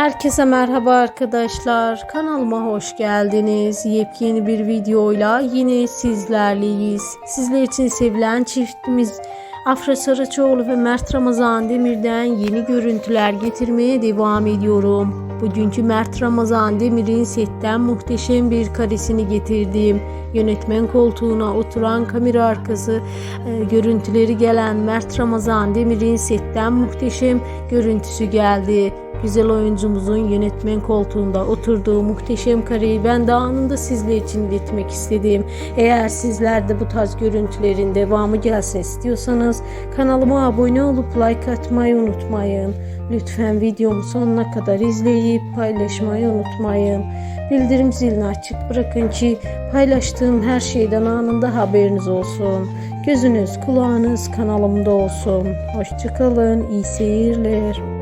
Herkese merhaba arkadaşlar. Kanalıma hoş geldiniz. Yepyeni bir videoyla yine sizlerleyiz. Sizler için sevilen çiftimiz Afra Saraçoğlu ve Mert Ramazan Demir'den yeni görüntüler getirmeye devam ediyorum. Bugünkü Mert Ramazan Demir'in setten muhteşem bir karesini getirdim. Yönetmen koltuğuna oturan kamera arkası e, görüntüleri gelen Mert Ramazan Demir'in setten muhteşem görüntüsü geldi. Güzel oyuncumuzun yönetmen koltuğunda oturduğu muhteşem kareyi ben de anında sizler için iletmek istedim. Eğer sizler de bu tarz görüntülerin devamı gelsin istiyorsanız kanalıma abone olup like atmayı unutmayın. Lütfen videomu sonuna kadar izleyip paylaşmayı unutmayın. Bildirim zilini açık bırakın ki paylaştığım her şeyden anında haberiniz olsun. Gözünüz kulağınız kanalımda olsun. Hoşçakalın, iyi seyirler.